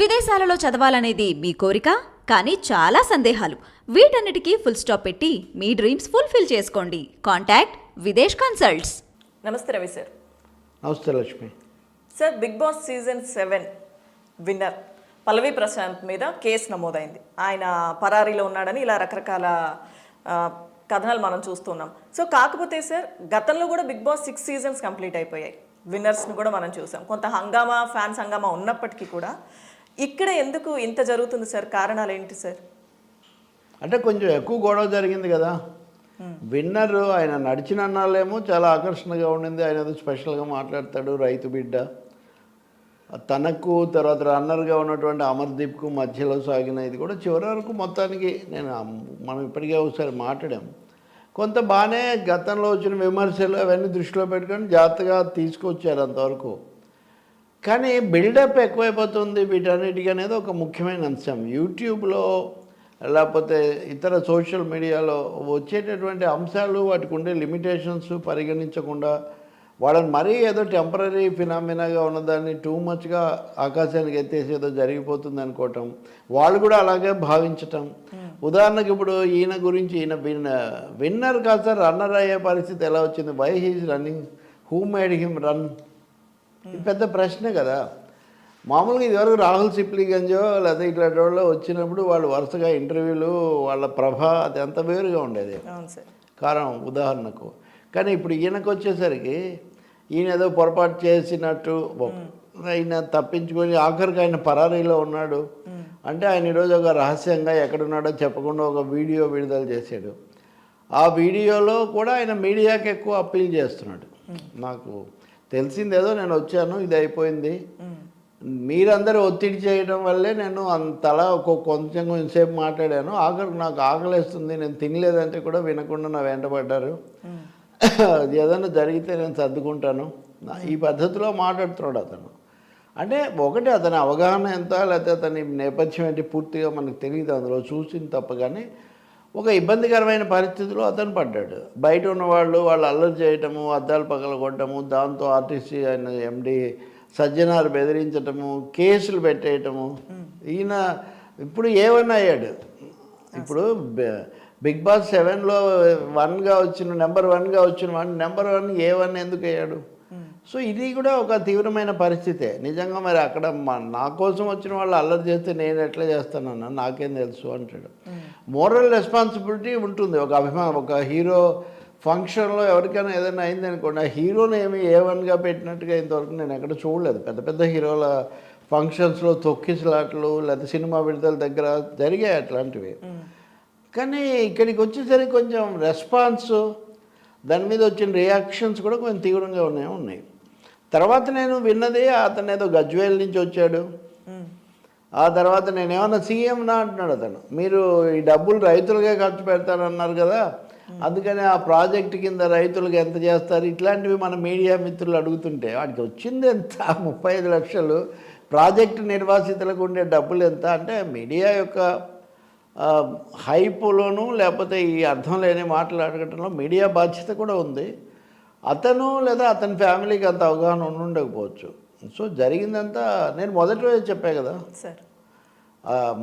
విదేశాలలో చదవాలనేది మీ కోరిక? కానీ చాలా సందేహాలు. వీటన్నిటికీ ఫుల్ స్టాప్ పెట్టి మీ డ్రీమ్స్ ఫుల్ఫిల్ చేసుకోండి. కాంటాక్ట్ విదేశ్ కన్సల్ట్స్ నమస్తే రవి సార్. నమస్తే Lakshmi. Sir Bigg Boss season seven winner Pallavi Prashanth మీద కేసు నమోదైంది. ఆయన పరారీలో ఉన్నాడని ఇలా రకరకాల కథనాలు మనం చూస్తున్నాం. సో కాకపోతే సార్ గతంలో కూడా Bigg Boss six seasons complete అయిపోయాయి. విన్నర్స్ని కూడా మనం చూసాం. కొంత హంగామా ఫ్యాన్స్ హంగామా ఉన్నప్పటికీ కూడా ఇక్కడ ఎందుకు ఇంత జరుగుతుంది సార్? కారణాలు ఏంటి సార్? అంటే కొంచెం ఎక్కువ గొడవ జరిగింది కదా. విన్నర్ ఆయన నడిచిన అన్నాళ్ళేమో చాలా ఆకర్షణగా ఉండింది. ఆయన ఏదో స్పెషల్గా మాట్లాడతాడు రైతు బిడ్డ. తనకు తర్వాత రన్నర్గా ఉన్నటువంటి అమర్దీప్కు మధ్యలో సాగిన ఇది కూడా చివరి వరకు మొత్తానికి నేను మనం ఇప్పటికే ఒకసారి మాట్లాడాం. కొంత బాగానే గతంలో వచ్చిన విమర్శలు అవన్నీ దృష్టిలో పెట్టుకొని జాగ్రత్తగా తీసుకొచ్చారు అంతవరకు. కానీ బిల్డప్ ఎక్కువైపోతుంది వీటన్నిటికీ అనేది ఒక ముఖ్యమైన అంశం. యూట్యూబ్లో లేకపోతే ఇతర సోషల్ మీడియాలో వచ్చేటటువంటి అంశాలు వాటికి ఉండే లిమిటేషన్స్ పరిగణించకుండా వాళ్ళని మరీ ఏదో టెంపరీ ఫినామినాగా ఉన్నదాన్ని టూ మచ్గా ఆకాశానికి ఎత్తేసి ఏదో జరిగిపోతుంది అనుకోవటం. వాళ్ళు కూడా అలాగే భావించటం. ఉదాహరణకు ఇప్పుడు ఈయన గురించి ఈయన విన్న విన్నర్ కాదు సార్ రన్నర్ అయ్యే పరిస్థితి ఎలా వచ్చింది? Why he's running who made him run పెద్ద ప్రశ్నే కదా. మామూలుగా ఇదివరకు రాహుల్ సిప్లిగంజో లేదా ఇట్లాంటి వాళ్ళు వచ్చినప్పుడు వాళ్ళు వరుసగా ఇంటర్వ్యూలు వాళ్ళ ప్రభ అది అంత వేరుగా ఉండేది. కారణం ఉదాహరణకు. కానీ ఇప్పుడు ఈయనకు వచ్చేసరికి ఈయన ఏదో పొరపాటు చేసినట్టు ఆయన తప్పించుకొని ఆఖరికి ఆయన పరారీలో ఉన్నాడు. అంటే ఆయన ఈరోజు ఒక రహస్యంగా ఎక్కడున్నాడో చెప్పకుండా ఒక వీడియో విడుదల చేశాడు. ఆ వీడియోలో కూడా ఆయన మీడియాకి ఎక్కువ అప్పీల్ చేస్తున్నాడు. నాకు తెలిసిందేదో నేను వచ్చాను ఇది అయిపోయింది. మీరందరూ ఒత్తిడి చేయడం వల్లే నేను అంతలా ఒక కొంచెం కొంచెంసేపు మాట్లాడాను. ఆఖరికి నాకు ఆకలేస్తుంది నేను తినలేదంటే కూడా వినకుండా నా వెంటబడ్డారు అది ఏదైనా జరిగితే నేను సర్దుకుంటాను. నా- ఈ పద్ధతిలో మాట్లాడుతున్నాడు అతను. అంటే ఒకటి అతని అవగాహన ఎంత లేకపోతే అతని నేపథ్యం ఏంటి పూర్తిగా మనకు తెలియదు అందులో. చూసింది తప్ప కానీ ఒక ఇబ్బందికరమైన పరిస్థితిలో అతను పడ్డాడు. బయట ఉన్న వాళ్ళు అల్లరి చేయటము అద్దాలు పగలగొట్టడము దాంతో ఆర్టీసీ ఆయన ఎండి సజ్జనార్ బెదిరించటము కేసులు పెట్టేయటము. ఈయన ఇప్పుడు ఏమన్నా అయ్యాడు. ఇప్పుడు బిగ్ బాస్ సెవెన్లో వన్గా వచ్చిన నెంబర్ వన్గా వచ్చిన one number one A one ఎందుకు అయ్యాడు? సో ఇది కూడా ఒక తీవ్రమైన పరిస్థితే. నిజంగా మరి అక్కడ మా- నా కోసం వచ్చిన వాళ్ళు అల్లరి చేస్తే నేను ఎట్లా చేస్తానన్నా నాకేం తెలుసు అంటాడు. మోరల్ రెస్పాన్సిబిలిటీ ఉంటుంది. ఒక అభిమానం ఒక హీరో ఫంక్షన్లో ఎవరికైనా ఏదైనా అయింది అనుకోండి ఆ హీరోని ఏమి ఏ వన్గా పెట్టినట్టుగా ఇంతవరకు నేను ఎక్కడ చూడలేదు. పెద్ద పెద్ద హీరోల ఫంక్షన్స్లో తొక్కిసలాట్లు లేదా సినిమా విడుదల దగ్గర జరిగాయి అట్లాంటివి. కానీ ఇక్కడికి వచ్చేసరికి కొంచెం రెస్పాన్స్ దాని మీద వచ్చిన రియాక్షన్స్ కూడా కొంచెం తీవ్రంగా ఉన్నాయి ఉన్నాయి. తర్వాత నేను విన్నది అతను ఏదో గజ్వేల్ నుంచి వచ్చాడు. ఆ తర్వాత నేను ఏమన్నా సీఎం నా అంటున్నాడు అతను. మీరు ఈ డబ్బులు రైతులకే ఖర్చు పెడతారన్నారు కదా అందుకని ఆ ప్రాజెక్ట్ కింద రైతులకు ఎంత చేస్తారు? ఇట్లాంటివి మన మీడియా మిత్రులు అడుగుతుంటే వాడికి వచ్చింది ఎంత? ముప్పై ఐదు లక్షలు. ప్రాజెక్టు నిర్వాసితులకు ఉండే డబ్బులు ఎంత? అంటే మీడియా యొక్క ఆ, హైపులోను లేకపోతే ఈ అర్థం లేని మాటలు అడగటంలో మీడియా బాధ్యత కూడా ఉంది. అతను లేదా అతని ఫ్యామిలీకి అంత అవగాహన ఉండకపోవచ్చు. సో జరిగిందంతా నేను మొదటి రోజే చెప్పా కదా. సార్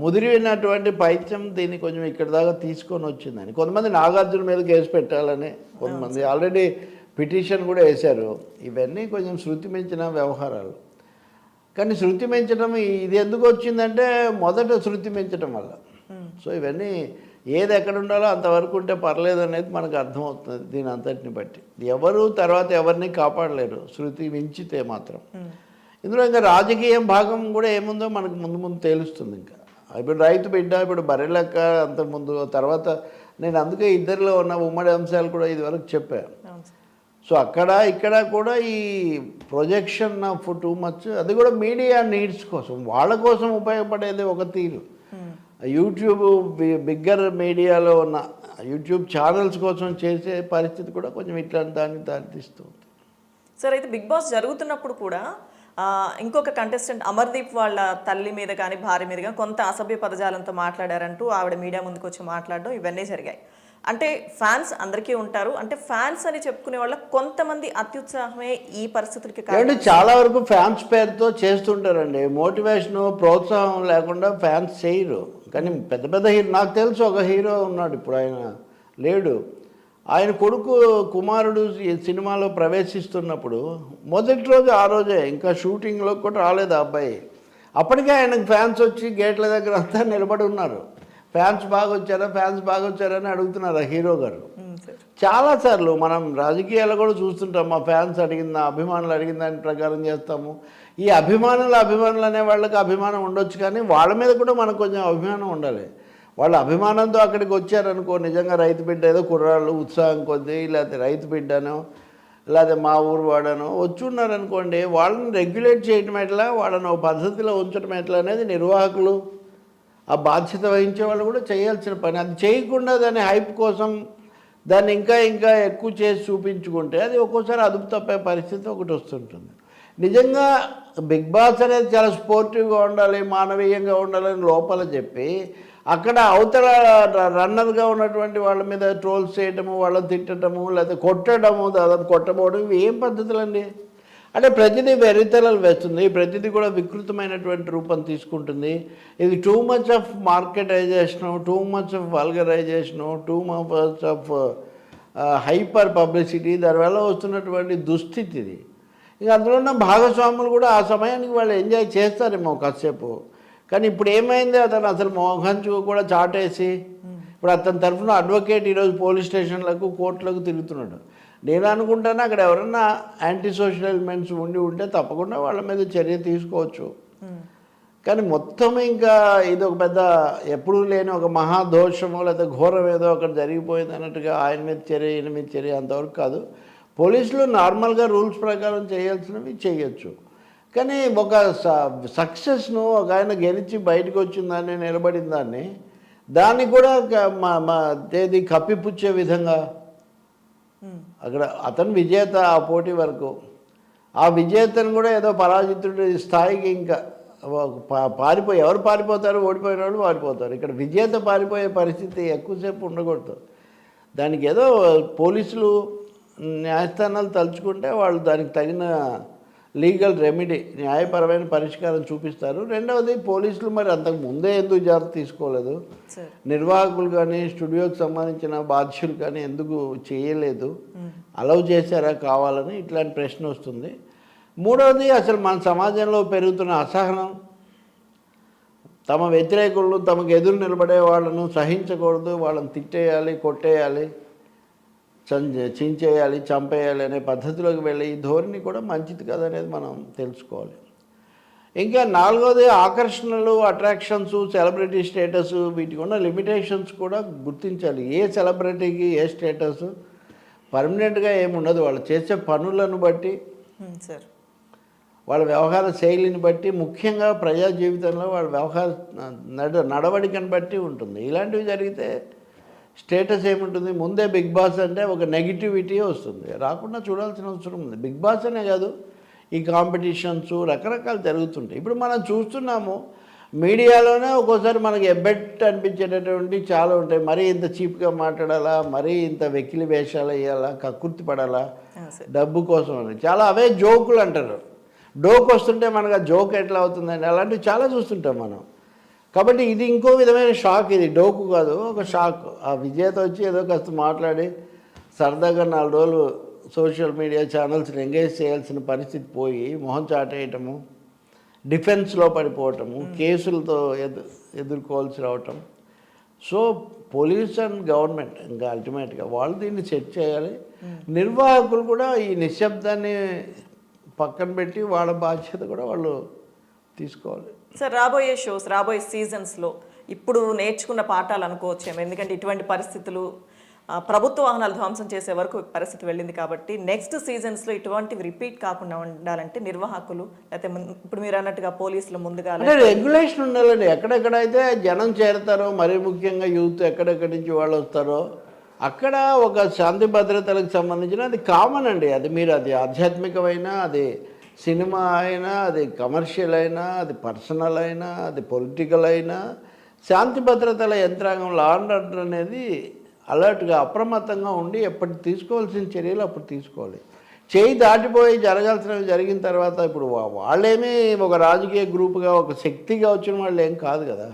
ముదిరినటువంటి పైత్యం దీన్ని కొంచెం ఇక్కడ దాకా తీసుకొని వచ్చిందని. కొంతమంది నాగార్జున మీద కేసు పెట్టాలని కొంతమంది ఆల్రెడీ పిటిషన్ కూడా వేశారు. ఇవన్నీ కొంచెం శృతి మించిన వ్యవహారాలు. కానీ శృతి మించడం ఇది ఎందుకు వచ్చిందంటే మొదట శృతి మించడం వల్ల. సో ఇవన్నీ ఏది ఎక్కడ ఉండాలో అంతవరకు ఉంటే పర్లేదు అనేది మనకు అర్థమవుతుంది దీని అంతటిని బట్టి. ఎవరు తర్వాత ఎవరిని కాపాడలేరు. శృతి మించితే మాత్రం. ఇందులో ఇంకా రాజకీయం భాగం కూడా ఏముందో మనకు ముందు ముందు తెలుస్తుంది ఇంకా. ఇప్పుడు రైతు బిడ్డ ఇప్పుడు బర్రెలెక్క అంత ముందు తర్వాత నేను అందుకే ఇద్దరిలో ఉన్న ఉమ్మడి అంశాలు కూడా ఇదివరకు చెప్పాను సో అక్కడ ఇక్కడ కూడా ఈ ప్రొజెక్షన్ ఆఫ్ టూ మచ్ అది కూడా మీడియా నీడ్స్ కోసం వాళ్ళ కోసం ఉపయోగపడేది ఒక తీరు. యూట్యూబ్ బిగ్గర్ మీడియాలో ఉన్న యూట్యూబ్ ఛానల్స్ కోసం చేసే పరిస్థితి కూడా కొంచెం ఇట్లాంటి దానికి దారితీస్తుంది సార్ అయితే బిగ్ బాస్ జరుగుతున్నప్పుడు కూడా ఇంకొక కంటెస్టెంట్ అమర్దీప్ వాళ్ళ తల్లి మీద కానీ భార్య మీద కానీ కొంత అసభ్య పదజాలంతో మాట్లాడారంటూ ఆవిడ మీడియా ముందుకు వచ్చి మాట్లాడడం ఇవన్నీ జరిగాయి. అంటే ఫ్యాన్స్ అందరికీ ఉంటారు. అంటే ఫ్యాన్స్ అని చెప్పుకునే వాళ్ళ కొంతమంది అత్యుత్సాహమే ఈ పరిస్థితులకి ఏమంటే చాలా వరకు ఫ్యాన్స్ పేరుతో చేస్తుంటారండి. మోటివేషన్ ప్రోత్సాహం లేకుండా ఫ్యాన్స్ చేయరు. కానీ పెద్ద పెద్ద హీరో నాకు తెలుసు ఒక హీరో ఉన్నాడు ఇప్పుడు ఆయన లేడు. ఆయన కొడుకు కుమారుడు ఈ సినిమాలో ప్రవేశిస్తున్నప్పుడు మొదటి రోజు ఆ రోజే ఇంకా షూటింగ్లో కూడా రాలేదు ఆ అబ్బాయి. అప్పటికే ఆయనకు ఫ్యాన్స్ వచ్చి గేట్ల దగ్గర అంతా నిలబడి ఉన్నారు. ఫ్యాన్స్ బాగా వచ్చారా ఫ్యాన్స్ బాగా వచ్చారని అడుగుతున్నారు ఆ హీరో గారు. చాలాసార్లు మనం రాజకీయాలు కూడా చూస్తుంటాం మా ఫ్యాన్స్ అడిగిన అభిమానులు అడిగిన దాని ప్రకారం చేస్తాము. ఈ అభిమానులు అభిమానులు అనే వాళ్ళకి అభిమానం ఉండొచ్చు కానీ వాళ్ళ మీద కూడా మనకు కొంచెం అభిమానం ఉండాలి. వాళ్ళ అభిమానంతో అక్కడికి వచ్చారనుకో నిజంగా రైతు బిడ్డ ఏదో కుర్రాళ్ళు ఉత్సాహం కొద్దీ లేకపోతే రైతు బిడ్డనో లేకపోతే మా ఊరు వాడనో వచ్చి ఉన్నారనుకోండి వాళ్ళని రెగ్యులేట్ చేయటం ఎట్లా వాళ్ళని ఒక పద్ధతిలో ఉంచడం ఎట్లా అనేది నిర్వాహకులు ఆ బాధ్యత వహించే వాళ్ళు కూడా చేయాల్సిన పని. అది చేయకుండా దాని హైప్ కోసం దాన్ని ఇంకా ఇంకా ఎక్కువ చేసి చూపించుకుంటే అది ఒక్కోసారి అదుపు తప్పే పరిస్థితి ఒకటి వస్తుంటుంది. నిజంగా బిగ్ బాస్ అనేది చాలా స్పోర్టివ్గా ఉండాలి మానవీయంగా ఉండాలని లోపల చెప్పి అక్కడ అవతల ర- రన్నర్గా ఉన్నటువంటి వాళ్ళ మీద ట్రోల్స్ చేయటము వాళ్ళని తిట్టడము లేకపోతే కొట్టడము దాదాపు కొట్టబోవడం ఇవి ఏం పద్ధతులండి? అంటే ప్రతిదీ వెరితెలలు వేస్తుంది ప్రతిదీ కూడా వికృతమైనటువంటి రూపం తీసుకుంటుంది. ఇది too much of marketisation too much of vulgarisation too much of hyper publicity దానివల్ల వస్తున్నటువంటి దుస్థితి ఇది. ఇక అందులో ఉన్న భాగస్వాములు కూడా ఆ సమయానికి వాళ్ళు ఎంజాయ్ చేస్తారేమో కాసేపు. కానీ ఇప్పుడు ఏమైంది? అతను అసలు మోహంచు కూడా చాటేసి ఇప్పుడు అతని తరఫున అడ్వకేట్ ఈరోజు పోలీస్ స్టేషన్లకు కోర్టులకు తిరుగుతున్నాడు. నేను అనుకుంటాను అక్కడ ఎవరన్నా యాంటీ సోషల్ ఎలిమెంట్స్ ఉండి ఉంటే తప్పకుండా వాళ్ళ మీద చర్య తీసుకోవచ్చు. కానీ మొత్తం ఇంకా ఇది ఒక పెద్ద ఎప్పుడూ లేని ఒక మహాదోషమో లేదా ఘోరం ఏదో అక్కడ జరిగిపోయింది అన్నట్టుగా ఆయన మీద చర్య ఈయన మీద చర్య అంతవరకు కాదు. పోలీసులు నార్మల్గా రూల్స్ ప్రకారం చేయాల్సినవి చేయొచ్చు. కానీ ఒక సక్సెస్ను ఒక ఆయన గెలిచి బయటకు వచ్చిన దాన్ని నిలబడిన దాన్ని దాన్ని కూడా మా మా తేదీ కప్పిపుచ్చే విధంగా. అక్కడ అతను విజేత ఆ పోటీ వరకు. ఆ విజేతను కూడా ఏదో పరాజితుడి స్థాయికి ఇంకా పారిపోయి ఎవరు పారిపోతారు ఓడిపోయిన వాళ్ళు పారిపోతారు. ఇక్కడ విజేత పారిపోయే పరిస్థితి ఎక్కువసేపు ఉండకూడదు. దానికి ఏదో పోలీసులు న్యాయస్థానాలు తలుచుకుంటే వాళ్ళు దానికి తగిన లీగల్ రెమెడీ న్యాయపరమైన పరిష్కారం చూపిస్తారు. రెండవది పోలీసులు మరి అంతకు ముందే ఎందుకు జాగ్రత్త తీసుకోలేదు? నిర్వాహకులు కానీ స్టూడియోకి సంబంధించిన బాధ్యులు కానీ ఎందుకు చేయలేదు? అలౌ చేశారా కావాలని ఇట్లాంటి ప్రశ్న వస్తుంది. మూడవది అసలు మన సమాజంలో పెరుగుతున్న అసహనం. తమ వ్యతిరేకులను తమకు ఎదురు నిలబడే వాళ్ళను సహించకూడదు వాళ్ళని తిట్టేయాలి కొట్టేయాలి. చించేయాలి చంపేయాలి అనే పద్ధతిలోకి వెళ్ళి ఈ ధోరణి కూడా మంచిది కదనేది మనం తెలుసుకోవాలి. ఇంకా నాలుగోది ఆకర్షణలు అట్రాక్షన్స్ సెలబ్రిటీ స్టేటస్ వీటికి ఉన్న లిమిటేషన్స్ కూడా గుర్తించాలి. ఏ సెలబ్రిటీకి ఏ స్టేటస్ పర్మనెంట్గా ఏముండదు. వాళ్ళు చేసే పనులను బట్టి వాళ్ళ వ్యవహార శైలిని బట్టి ముఖ్యంగా ప్రజా జీవితంలో వాళ్ళ వ్యవహార నడ నడవడికను బట్టి ఉంటుంది. ఇలాంటివి జరిగితే స్టేటస్ ఏముంటుంది? ముందే బిగ్ బాస్ అంటే ఒక నెగిటివిటీ వస్తుంది. రాకుండా చూడాల్సిన అవసరం ఉంది. బిగ్ బాస్ అనే కాదు ఈ కాంపిటీషన్స్ రకరకాలు జరుగుతుంటాయి. ఇప్పుడు మనం చూస్తున్నాము మీడియాలోనే ఒక్కోసారి మనకి ఎబ్బెట్ అనిపించేటటువంటి చాలా ఉంటాయి. మరీ ఇంత చీప్గా మాట్లాడాలా? మరీ ఇంత వెకిలి వేషాలు వేయాలా? కక్కుర్తి పడాలా? డబ్బు కోసం అని. చాలా అవే జోకులు అంటారు. డోక్ వస్తుంటే మనకు ఆ జోక్ ఎట్లా అవుతుందండి అలాంటివి చాలా చూస్తుంటాం మనం. కాబట్టి ఇది ఇంకో విధమైన షాక్ ఇది. డోకు కాదు ఒక షాక్. ఆ విజేత వచ్చి ఏదో కాస్త మాట్లాడి సరదాగా నాలుగు రోజులు సోషల్ మీడియా ఛానల్స్ని ఎంగేజ్ చేయాల్సిన పరిస్థితి పోయి మొహం చాటేయటము డిఫెన్స్లో పడిపోవటము కేసులతో ఎదు ఎదుర్కోవాల్సి రావటం. సో పోలీస్ అండ్ గవర్నమెంట్ ఇంకా అల్టిమేట్గా వాళ్ళు దీన్ని సెట్ చేయాలి. నిర్వాహకులు కూడా ఈ నిశ్శబ్దాన్ని పక్కన పెట్టి వాళ్ళ బాధ్యత కూడా వాళ్ళు తీసుకోవాలి. సార్ రాబోయే షోస్ రాబోయే సీజన్స్లో ఇప్పుడు నేర్చుకున్న పాఠాలు అనుకోవచ్చేమో ఎందుకంటే ఇటువంటి పరిస్థితులు ప్రభుత్వ వాహనాలు ధ్వంసం చేసే వరకు పరిస్థితి వెళ్ళింది కాబట్టి నెక్స్ట్ సీజన్స్లో ఇటువంటివి రిపీట్ కాకుండా ఉండాలంటే నిర్వాహకులు లేకపోతే ఇప్పుడు మీరు అన్నట్టుగా పోలీసులు ముందుగా అంటే రెగ్యులేషన్ ఉండాలండి. ఎక్కడెక్కడైతే జనం చేరతారో మరీ ముఖ్యంగా యూత్ ఎక్కడెక్కడి నుంచి వాళ్ళు వస్తారో అక్కడ ఒక శాంతి భద్రతలకు సంబంధించిన అది కామన్ అండి. అది మీరు అది ఆధ్యాత్మికమైన అది సినిమా అయినా అది కమర్షియల్ అయినా అది పర్సనల్ అయినా అది పొలిటికల్ అయినా శాంతి భద్రతల యంత్రాంగం లా అండ్ ఆర్డర్ అనేది అలర్ట్గా అప్రమత్తంగా ఉండి ఎప్పటి తీసుకోవాల్సిన చర్యలు అప్పుడు తీసుకోవాలి. చేయి దాటిపోయి జరగాల్సినవి జరిగిన తర్వాత ఇప్పుడు వాళ్ళేమీ ఒక రాజకీయ గ్రూపుగా ఒక శక్తిగా వచ్చిన వాళ్ళు ఏం కాదు. కదా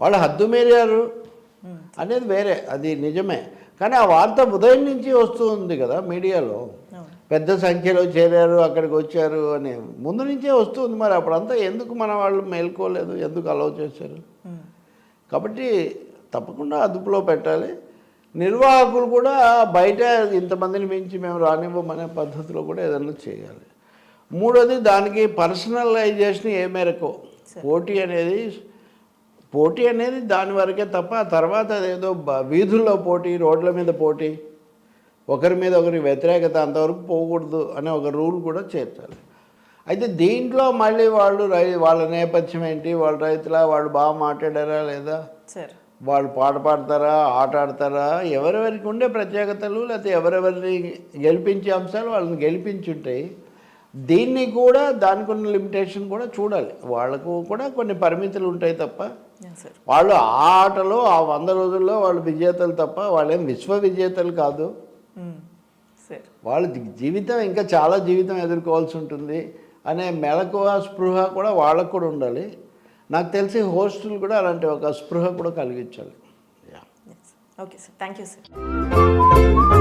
వాళ్ళు హద్దు మీరారు అనేది వేరే అది నిజమే. కానీ ఆ వార్త ఉదయం నుంచి వస్తూ ఉంది కదా మీడియాలో. పెద్ద సంఖ్యలో చేరారు అక్కడికి వచ్చారు అని. ముందు నుంచే వస్తుంది మరి. అప్పుడంతా ఎందుకు మన వాళ్ళు మేల్కోలేదు? ఎందుకు అలౌ చేశారు? కాబట్టి తప్పకుండా అదుపులో పెట్టాలి. నిర్వాహకులు కూడా బయట ఇంతమందిని మించి మేము రానివ్వమనే పద్ధతిలో కూడా ఏదైనా చేయాలి. మూడోది దానికి పర్సనలైజేషన్ ఏ మేరకు? పోటీ అనేది పోటీ అనేది దాని వరకే తప్ప ఆ తర్వాత అదేదో వీధుల్లో పోటీ రోడ్ల మీద పోటీ ఒకరి మీద ఒకరి వ్యతిరేకత అంతవరకు పోకూడదు అనే ఒక రూల్ కూడా చేర్చాలి అయితే దీంట్లో మళ్ళీ వాళ్ళు రై వాళ్ళ నేపథ్యం ఏంటి? వాళ్ళ రైతులా? వాళ్ళు బాగా మాట్లాడారా లేదా? సార్. వాళ్ళు పాట పాడతారా? ఆట ఆడతారా? ఎవరెవరికి ఉండే ప్రత్యేకతలు? లేకపోతే ఎవరెవరిని గెలిపించే అంశాలు వాళ్ళని గెలిపించుంటాయి దీన్ని కూడా దానికి ఉన్న లిమిటేషన్ కూడా చూడాలి. వాళ్ళకు కూడా కొన్ని పరిమితులు ఉంటాయి తప్ప వాళ్ళు ఆ ఆటలో ఆ వంద రోజుల్లో వాళ్ళు విజేతలు తప్ప వాళ్ళేం విశ్వ విజేతలు కాదు. వాళ్ళ జీవితం ఇంకా చాలా జీవితం ఎదుర్కోవాల్సి ఉంటుంది అనే మెలకువ స్పృహ కూడా వాళ్ళకు కూడా ఉండాలి. నాకు తెలిసి హోస్టులు కూడా అలాంటి ఒక స్పృహ కూడా కలిగించాలి. Okay sir thank you sir